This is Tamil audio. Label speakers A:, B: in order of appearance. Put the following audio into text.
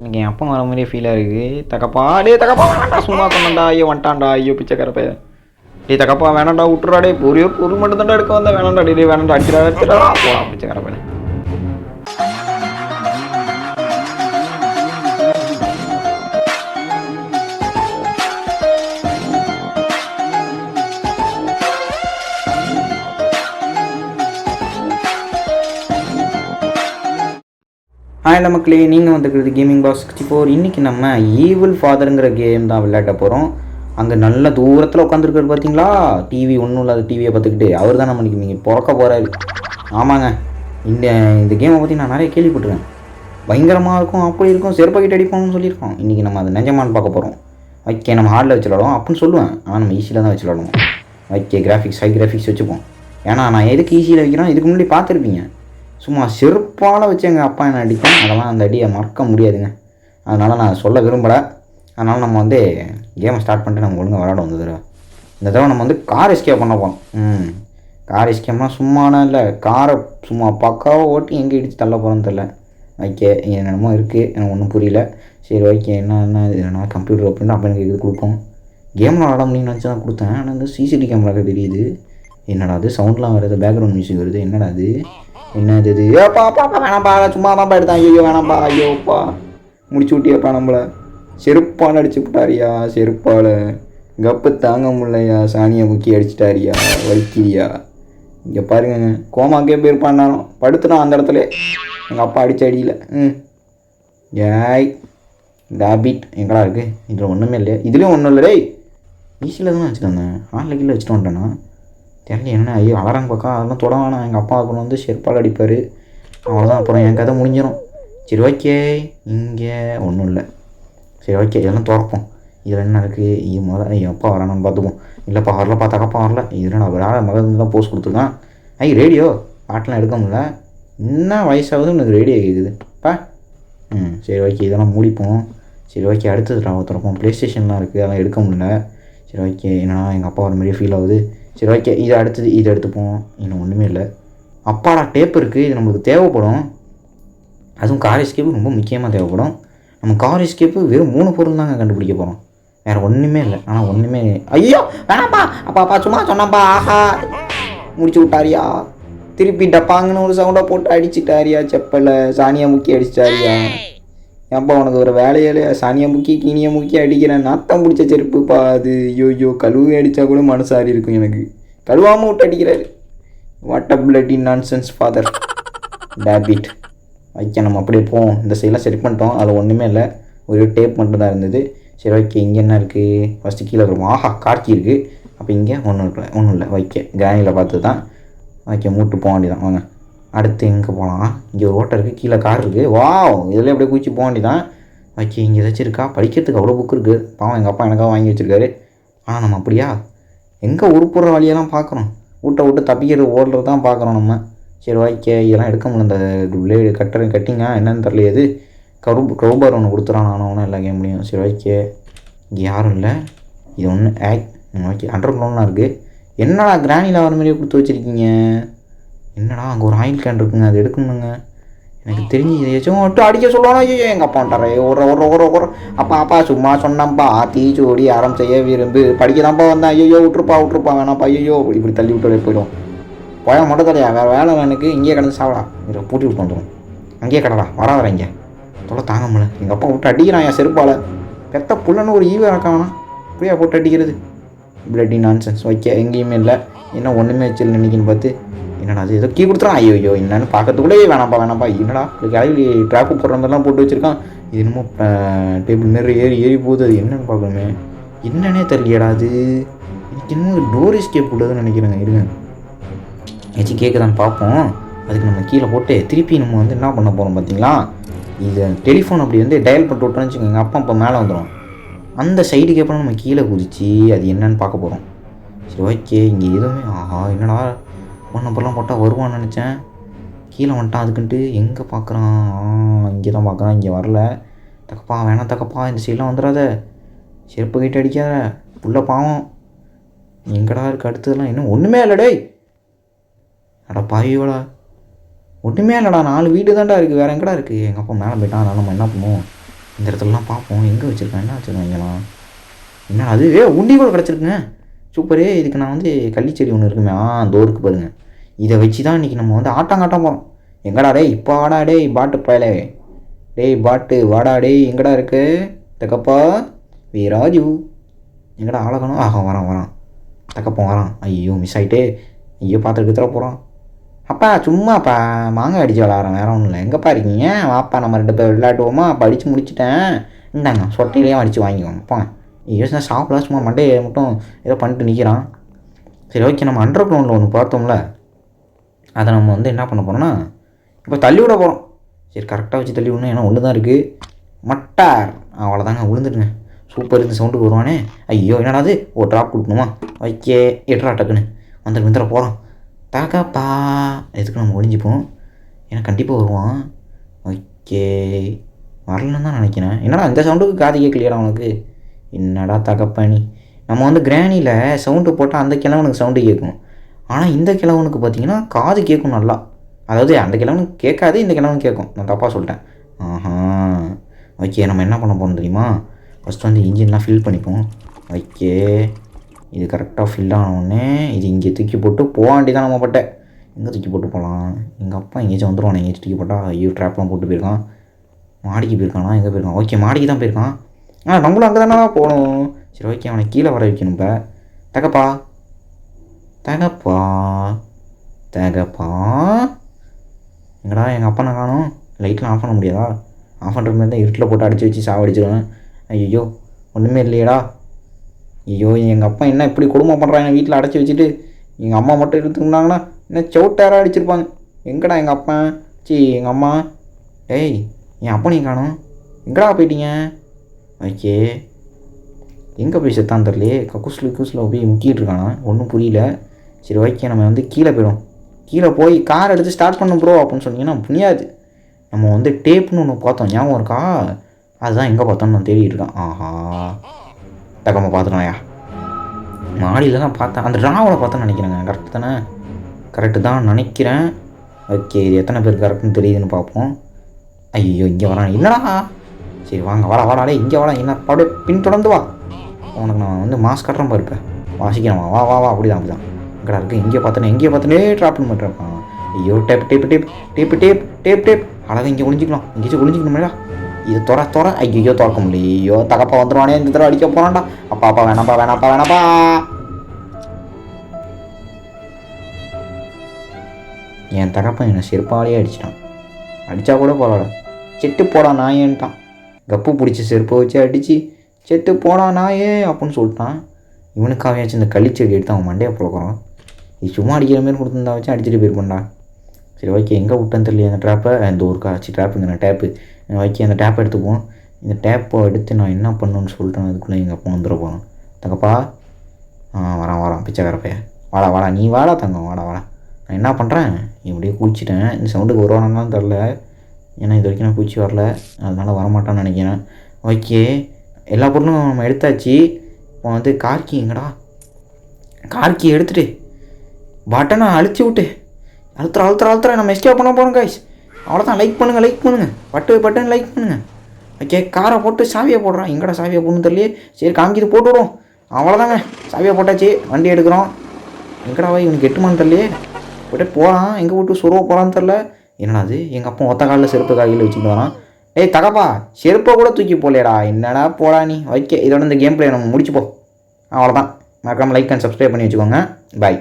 A: எனக்கு என் அப்பா வர மாதிரியே ஃபீலாக இருக்குது தகப்பா டே தகப்பா வேணாண்டா சும்மா சொன்னண்டா ஐயோ வந்துட்டான்டா ஐயோ பிச்சைக்கார பையன். டே தகப்பா வேணாண்டா விட்டுறா டே ஒரே பொருள் மட்டும் தான்டா எடுக்க வந்தா வேணாண்டா டே டேய், வேணாண்டா அடிச்சிடா அடிச்சிடா போடா பிச்சைக்கார பையன். ஹாய் மக்களே நீங்கள் வந்துக்கிறது கேமிங் பாஸ் சிக்ஸ்டி ஃபோர் இன்றைக்கி நம்ம ஈவில் ஃபாதருங்கிற கேம் தான் விளையாட போகிறோம் அங்கே நல்ல தூரத்தில் உட்காந்துருக்காரு பார்த்தீங்களா டிவி ஒன்றும் இல்லாத டிவியை பார்த்துக்கிட்டு அவர் தான் நம்ம நீங்கள் பிறக்க போகிறாரு ஆமாங்க இந்த இந்த கேமை பற்றி நான் நிறைய கேள்விப்பட்டிருக்கேன். பயங்கரமாக இருக்கும் அப்படி இருக்கும் செருப்பாக்கிட்டு அடிப்போம்னு சொல்லியிருக்கோம். இன்றைக்கி நம்ம அதை நிஜமான்னு பார்க்க போகிறோம் ஓகே நம்ம ஹார்டில் வச்சு விளாடுவோம் அப்படின்னு சொல்லுவேன். ஆனால் நம்ம ஈஸியில் தான் வச்சு விளாடுவோம் ஓகே கிராஃபிக்ஸ் ஹை கிராஃபிக்ஸ் வச்சுப்போம். ஏன்னா நான் எதுக்கு ஈஸியில் வைக்கிறோம்? இதுக்கு முன்னாடி பார்த்துருப்பீங்க. சும்மா செருப்பால் வச்சு எங்கள் அப்பா என்ன அடித்தேன் அதெல்லாம் அந்த அடியை மறக்க முடியாதுங்க. அதனால் நான் சொல்ல விரும்பலை. அதனால் நம்ம வந்து கேமை ஸ்டார்ட் பண்ணிட்டு நம்ம ஒழுங்காக விளாட வந்து தடவை இந்த தடவை நம்ம வந்து கார் எஸ்கேப் பண்ண போகிறோம் ம். கார் எஸ்கேப்னா சும்மானா இல்லை. காரை சும்மா பக்காவாக ஓட்டி எங்கே இடித்து தள்ள போகிறோன்னு தெரில ஓகே என்னென்னமோ இருக்குது எனக்கு ஒன்றும் புரியல. சரி ஓகே என்ன என்ன இது என்ன கம்ப்யூட்டர் அப்படின்னு அப்போ எனக்கு இது கொடுப்போம் கேமில் விளாட முடியும்னு நினச்சி தான் கொடுத்தேன். ஆனால் வந்து சிசிடி கேமராக்கு தெரியுது. என்னடா அது? சவுண்ட்லாம் வருது பேக்ரவுண்ட் மியூசிக் வருது. என்னடா அது? என்னது இது? ஏப்பா அப்பா அப்பா வேணாம்ப்பா சும்மா தான்ப்பா எடுத்தான். ஐயோ வேணாம்ப்பா ஐயோப்பா முடிச்சு விட்டியப்பா நம்மளை? செருப்பால் அடிச்சு விட்டாரியா செருப்பால். கப்பு தாங்க முடியலையா சாணியை முக்கி அடிச்சிட்டாரியா வலிக்கிறியா இங்கே பாருங்க கோமாக்கே போயிருப்பான் நானும் அந்த இடத்துல. எங்கள் அப்பா அடிச்சு அடியில். ம். ஏய் டேபிட் எங்கடா இருக்குது இதில் ஒன்றுமே இல்லையா. இதுலேயும் ஒன்றும் இல்லை டேய். ஈஸியில் தானே வச்சுட்டு வந்தேன். ஆன்லைனில் கீழே வச்சுட்டு வந்துட்டேன்னா தெரியல என்ன ஐயோ அலறாங்க பக்கம் அதெல்லாம் தொட வேணாம். எங்கள் அப்பா கொண்டு வந்து செருப்பால் அடிப்பார். அவ்வளோதான் அப்புறம் என் கதை முடிஞ்சிடும் சரி ஓகே. இங்கே ஒன்றும் இல்லை. சரி ஓகே. இதெல்லாம் திறப்போம். இதில் என்ன இருக்குது இது முதல்ல என் அப்பா வரானான்னு பார்த்துப்போம். இல்லைப்பா வரல பார்த்தாக்கப்பா வரல. இதில் நான் வேறு முதல்ல தான் போஸ்ட் கொடுத்துருக்கான். ஐ ரேடியோ பாட்டெலாம் எடுக்க முடியல. என்ன வயசாகுது எனக்கு ரேடியோ கேட்குது பா. ம் சரி ஓகே. இதெல்லாம் மூடிப்போம். சரி ஓகே. அடுத்தது நான் திறப்போம் ப்ளே ஸ்டேஷன்லாம் இருக்குது அதெல்லாம் எடுக்க முடியல. சரி ஓகே. என்னன்னா எங்கள் அப்பா வர மாதிரியே ஃபீல் ஆகுது. சரி ஓகே இதை அடுத்தது இது எடுத்துப்போம் இன்னும் ஒன்றுமே இல்லை. அப்பாடா டேப் இருக்குது இது நம்மளுக்கு தேவைப்படும். அதுவும் கார் எஸ்கேப்பு ரொம்ப முக்கியமாக தேவைப்படும். நம்ம கார் எஸ்கேப்பு வெறும் மூணு பொருள் தாங்க கண்டுபிடிக்க போகிறோம் வேறு ஒன்றுமே இல்லை. ஆனால் ஒன்றுமே ஐயோ வேணாம்ப்பா. அப்பா அப்பா சும்மா சொன்னாப்பா ஆஹா. முடிச்சு விட்டாரியா. திருப்பி டப்பாங்கன்னு ஒரு சவுண்டை போட்டு அடிச்சிட்டாரியா செப்பலை. சாணியா முக்கி அடிச்சிட்டாரியா. ஏன்ப்பா உனக்கு ஒரு வேலையில சனியை முக்கி கீனியை முக்கி அடிக்கிறேன் நாத்தம் பிடிச்ச செருப்புப்பா அது ஐயோ ஐயோ கழுவி அடித்தா கூட மனசாரி இருக்கும் எனக்கு. கழுவாமல் விட்டு அடிக்கிறாரு. What a bloody nonsense father டேபிட் okay நம்ம அப்படியே போவோம். இந்த சைடெலாம் செட் பண்ணிட்டோம். அதில் ஒன்றுமே இல்லை. ஒரு டேப் மட்டும் தான் இருந்தது. சரி ஓகே இங்கே என்ன இருக்குது ஃபஸ்ட்டு கீழே இருக்கும் ஆஹா கார்க்கி இருக்குது அப்போ இங்கே ஒன்றும் இருக்கல ஒன்றும் இல்லை. ஓகே கிரானியில் பார்த்து தான் ஓகே மூட்டு போக வேண்டியதான் வாங்க. அடுத்து எங்கே போகலாம் இங்கே ஓட்டை இருக்குது கீழே கார் இருக்குது வாவ்! இதில் அப்படியே குச்சி போக வேண்டியதான் ஓகே இங்கே ஏதாச்சும் இருக்கா? படிக்கிறதுக்கு அவ்வளோ புக் இருக்குது பாவம் எங்கள் அப்பா எனக்காக வாங்கி வச்சுருக்காரு. ஆனால் நம்ம அப்படியா? எங்கே உருப்புற வழியெல்லாம் பார்க்குறோம் வீட்டை விட்டு தப்பிக்கிறது ஓடுறது தான் பார்க்குறோம் நம்ம. சரி ஓகே இதெல்லாம் எடுக்க முடியல. இந்த பிளேடு கட்டுற கட்டிங்க? என்னன்னு தெரியல. கரு க்ரௌபார் ஒன்று கொடுத்துறான் நானும் ஒன்றும் எல்லா கேம்லேயும் சரி ஓகே இங்கே யாரும் இல்லை. இது ஒன்று ஆக் ஓகே அண்டர் க்ரௌண்ட்லாம் இருக்குது என்னடா கிராணியில் வர மாதிரியே கொடுத்து வச்சுருக்கீங்க? என்னடா அங்கே ஒரு ஆயில் கேன் இருக்குங்க அது எடுக்கணுங்க. எனக்கு தெரிஞ்சு எதாச்சும் மட்டும் அடிக்க சொல்லணும் ஐயோ எங்கள் அப்பா வந்துட்டாரே. ஒரு ஒரு ஒரு ஒரு. அப்பா அப்பா சும்மா சொன்னப்பா தீச்சோடி அறம் செய்ய விரும்பு. படிக்க தான்ப்பா வந்தேன். ஐயோ விட்டுருப்பா விட்டுருப்பா. வேணாப்பா ஐயோ இப்படி தள்ளி விட்டு போயிடும். போய மட்டும் தலையா வேறு வேலை இல்லை எனக்கு. இங்கேயே கிடந்து சாவடா இதை பூட்டி விட்டு வந்துடும் அங்கேயே கடடா. வர வர இங்கே. தொலை தாங்க முடியல. எங்கள் அப்பா விட்டு அடிக்கிறான் என் செருப்பால். பெத்த புள்ளன்னு ஒரு ஈவை இருக்கானா இப்படியா போட்டு அடிக்கிறது? பிளட்டி நான்சென்ஸ் ஓகே எங்கேயுமே இல்லை. என்ன ஒன்றுமே வச்சிடல இன்னைக்குன்னு பார்த்து. என்னடா அது ஏதோ கீ கொடுத்துறான். ஐயோ ஐயோ என்னன்னு பார்க்கறதுக்குள்ளே வேணாம்ப்பா வேணாம்ப்பா என்னடா கிளவி ட்ராக்கு போடுற மாதிரிலாம் போட்டு வச்சுருக்கான். இது என்னமோ டேபிள் மாரி ஏறி ஏறி போகுது. அது என்னன்னு பார்க்கணுமே. என்னன்னே தெரியலடா அது எனக்கு என்னமோ டோர் எஸ்கேப் உள்ளதுன்னு நினைக்கிறேங்க. இருங்க. ஏதாச்சும் கேட்குதான்னு பார்ப்போம். அதுக்கு நம்ம கீழே போட்டு திருப்பி நம்ம வந்து என்ன பண்ண போகிறோம் பார்த்தீங்களா? இது டெலிஃபோன் அப்படி வந்து டயல் பண்ணிட்டு விட்டோம்னு வச்சுக்கோங்க. அப்பா அப்போ மேலே வந்துடும் அந்த சைடுக்கு அப்புறம் நம்ம கீழே குதிச்சு அது என்னன்னு பார்க்க போகிறோம் சரி ஓகே இங்கே எதுவுமே ஆஹா என்னடா? ஒன் நம்பர்லாம் போட்டால் வருவான்னு நினச்சேன். கீழே வந்துட்டான் அதுக்குன்ட்டு எங்கே பார்க்குறான் இங்கே தான் பார்க்குறான் இங்கே வரல. தக்கப்பா வேணாம் தக்கப்பா இந்த சைடெலாம் வந்துடாத செருப்பு கிட்ட அடிக்காத. புள்ள பாவம். எங்கடா இருக்கு அடுத்ததெல்லாம்? இன்னும் ஒன்றுமே இல்லைடே அடா அட பாவியோடா ஒன்றுமே இல்லைடா நாலு வீடு தான்டா இருக்குது வேறு எங்கடா இருக்குது எங்கள் அப்பா மேலே போயிட்டான் அதனால் நம்ம என்ன பண்ணுவோம்? இந்த இடத்துலலாம் பார்ப்போம். எங்கே வச்சுருக்கேன்? என்ன வச்சுருக்கேன் இங்கெல்லாம்? என்ன அது? ஏ உண்டி கூட கிடச்சிருக்குங்க. சூப்பரே இதுக்கு நான் வந்து கள்ளிச்செடி ஒன்று இருக்குமே ஆ தோருக்கு பாருங்க. இதை வச்சு தான் இன்றைக்கி நம்ம வந்து ஆட்டாங்காட்டம் போகிறோம் எங்கடா டேய் இப்போ ஆடா டேய் பாட்டு பயலே. டேய் பாட்டு வாடா டேய் எங்கடா இருக்கு? தக்கப்பா வீராஜு எங்கடா ஆளகணும் ஆகும் வரான் வரான். தக்கப்பா வரான். ஐயோ மிஸ் ஆகிட்டே ஐயோ பார்த்துட்டு தர போகிறான் அப்பா சும்மாப்பா மாங்காய் அடித்து விளாட்றேன் வேற ஒன்றும் இல்லை. எங்கப்பா இருக்கீங்க? வாப்பா நம்ம ரெண்டு பேர் விளையாட்டுவோமா அப்போ அடித்து முடிச்சிட்டேன். இந்தாங்க சொட்டையிலேயே அடித்து வாங்கிக்கோங்க. போங்க. யோசனை சாப்பிடலாம் சும்மா மண்டையை மட்டும் ஏதோ பண்ணிட்டு நிற்கிறான் சரி ஓகே நம்ம அண்டர் கிரவுண்டில் ஒன்று பார்த்தோம்ல. அதை நம்ம வந்து என்ன பண்ண போகிறோம்னா இப்போ தள்ளி விட போகிறோம் சரி கரெக்டாக வச்சு தள்ளி விடணும். ஏன்னா ஒன்று தான் இருக்குது மட்டார். அவ்வளோதாங்க விழுந்துட்டுங்க சூப்பர் இந்த சவுண்டுக்கு வருவானே. ஐயோ என்னடாது ஓ ட்ராப் கொடுக்கணுமா? ஓகே எட்ரா டக்குன்னு. வந்துட்டு வந்துட போகிறோம் தாக்காப்பா எதுக்கு நம்ம ஒழிஞ்சுப்போம் ஏன்னா கண்டிப்பாக வருவான். ஓகே வரலன்னு தான் நினைக்கிறேன். என்னடா இந்த சவுண்டுக்கு காது கேட்கலையாடா உனக்கு? என்னடா தகப்பானி? நம்ம வந்து கிராணியில் சவுண்டு போட்டால் அந்த கிழவனுக்கு சவுண்டு கேட்கும் ஆனால் இந்த கிழவனுக்கு பார்த்தீங்கன்னா காது கேட்கும் நல்லா. அதாவது அந்த கிழவனுக்கு கேட்காது இந்த கிழவனுக்கு கேட்கும். நான் தப்பாக சொல்லிட்டேன். ஆஹா. ஓகே நம்ம என்ன பண்ண போகணும் தெரியுமா? ஃபஸ்ட்டு வந்து இன்ஜின்லாம் ஃபில் பண்ணிப்போம். ஓகே இது கரெக்டாக ஃபில் ஆனவுடனே இது இங்கே தூக்கி போட்டு போக வேண்டியதான் நம்ம பட்டை. எங்கே தூக்கி போட்டு போகலாம் எங்கள் அப்பா எங்கேயாச்சும் வந்துடுவானே எங்கேயாச்சும் தூக்கி போட்டால் ஐயோ ட்ராப்லாம் போட்டு போயிருக்கான். மாடிக்கு போயிருக்கானா? எங்கே போயிருக்கான்? ஓகே மாடிக்கு தான் போயிருக்கான். ஆ நம்மளும் அங்கே தானே போகணும். சரி ஓகே அவனை கீழே வர வைக்கணும்ப தகப்பா. தகப்பா. தகப்பா. எங்கடா எங்கள் அப்பா நான் காணும் லைட்லாம் ஆஃப் பண்ண முடியாதா? ஆஃப் பண்ணுற மாதிரி தான் இருட்டில் போட்டு அடித்து வச்சு சாவடிச்சிடுவேன் ஐயோ ஒன்றுமே இல்லையேடா. ஐயோ எங்கள் அப்பா என்ன இப்படி குடும்பம் பண்ணுறாங்க வீட்டில் அடைச்சி வச்சுட்டு? எங்கள் அம்மா மட்டும் எடுத்துக்கிட்டாங்கன்னா என்ன சவுட்டாராக அடிச்சிருப்பாங்க. எங்கடா எங்கள் அப்பா சி எங்கள் அம்மா. ஏய் என் அப்பனையும் காணும். எங்கடா போயிட்டீங்க? ஓகே எங்கே போய் செத்தான் தெரிலையே கக்கூசில் கூசில் போய் முக்கிட்டு இருக்கானா ஒன்றும் புரியல. சரி ஓகே நம்ம வந்து கீழே போயிடும். கீழே போய் கார் எடுத்து ஸ்டார்ட் பண்ணும் ப்ரோ அப்படின்னு சொன்னீங்கன்னா புரியாது. நம்ம வந்து டேப்னு ஒன்று பார்த்தோம். ஞாபகம் இருக்கா? அதுதான் எங்கே பார்த்தோம்னு நான் தேடிட்டு இருக்கேன். ஆஹா. தக்கம்மா பார்த்துக்கலாம்யா. மாடியில் தான் பார்த்தேன். அந்த ராவலை பார்த்தேன்னு நினைக்கிறேங்க. கரெக்டு தானே? கரெக்டு தான் நினைக்கிறேன். ஓகே இது எத்தனை பேர் கரெக்டுன்னு தெரியுதுன்னு பார்ப்போம். ஐயோ இங்கே வரான். என்னடா? சரி வாங்க வாடா வாடா இங்கே வாடா என்ன அப்படியே பின்தொடர்ந்து வா. உனக்கு நான் வந்து மாஸ்க் கட்டுறேன் பாருப்பேன் வாசிக்கிறேன் வா வா வா அப்படிதான் அப்படிதான். எங்கடா இருக்கு இங்கே பார்த்தனே இங்கே பார்த்தனே ட்ராப் பண்ணிருப்பான் ஐயோ tap tap tap tap tap tap tap அழகாக இங்கே ஒளிஞ்சிக்கலாம் இங்கேயும் ஒளிஞ்சிக்கணுமேடா இது துற துற ஐயோ திறக்க முடியல. ஐயோ தகப்பா வந்துடுவானே இந்த தடவை அடிக்க போகிறான்டா அப்பா அப்பா வேணாப்பா வேணாப்பா வேணாப்பா என் தகப்பன் என்னை செருப்பாலேயே அடிச்சிட்டான். அடித்தா கூட பரவாயில்ல. செட்டு போடா நான் ஏன்ட்டான் கப்பு பிடிச்சி செருப்பை வச்சு அடித்து செத்து போடா நாயே அப்படின்னு சொல்லிட்டான். இவனுக்காகயாச்சும் இந்த களிச்செடி எடுத்து அவன் மண்டையை புழக்கிறோம் இது சும்மா அடிக்கிற மாதிரி கொடுத்துருந்தா வச்சு அடிச்சுட்டு போயிருப்பான்டா. சரி ஓகே எங்கே விட்டேன்னு தெரியல அந்த ட்ராப்பை இந்த ஒரு காட்சி ட்ராப்புங்க நான் டேப்பு ஓகே அந்த டேப்பை எடுத்துப்போம் இந்த டேப்பை எடுத்து நான் என்ன பண்ணுன்னு சொல்லிட்டேன் அதுக்குள்ளே எங்கள் அப்பா வந்துட போகிறான் தங்கப்பா ஆ வரான் வரான் பிச்சைக்கார வாடா வாடா நீ வாடா தங்கம் வாடா வாடா. நான் என்ன பண்ணுறேன் இப்படியே குளிச்சிட்டேன் இந்த சவுண்டுக்கு வருவானான்னு தெரில ஏன்னா இது வரைக்கும் நான் பூச்சி வரல. அதனால் வரமாட்டான்னு நினைக்கிறேன். ஓகே எல்லா பொருளும் நம்ம எடுத்தாச்சு. இப்போ வந்து கார்க்கி எங்கடா? கார்க்கி எடுத்துட்டு பட்டனை அழுத்தி விட்டு அழுத்துற அழுத்துற அழுத்துற. நம்ம எஸ்கேப் பண்ண போகிறோம் கைஸ் அவ்வளோதான் லைக் பண்ணுங்கள் லைக் பண்ணுங்கள் பட்டு பட்டன் லைக் பண்ணுங்கள் ஓகே காரை போட்டு சாவியை போடுறான் எங்கடா சாவியை போடணும் தெரியலையே. சரி காமிக்கிது போட்டு விடுவோம். அவ்வளோதாங்க சாவியை போட்டாச்சு. வண்டி எடுக்கிறோம். எங்கடா வை இவனுக்கு எட்டுமான்னு தெரியலையே. போய்ட்டு போகிறான் எங்கே விட்டு சுருவ போகிறான்னு தெரில என்னடா அது எங்கள் அப்பா ஒத்த காலில் செருப்பு காலையில் வச்சுட்டு வரான். ஏய் தகப்பா செருப்பை கூட தூக்கி போலேடா என்னடா போடா நீ? ஓகே இதோட இந்த கேம் பிளே நம்ம முடிச்சுப்போம். அவ்வளோதான் மறக்காமல் லைக் அண்ட் சப்ஸ்கிரைப் பண்ணி வச்சுக்கோங்க. பாய்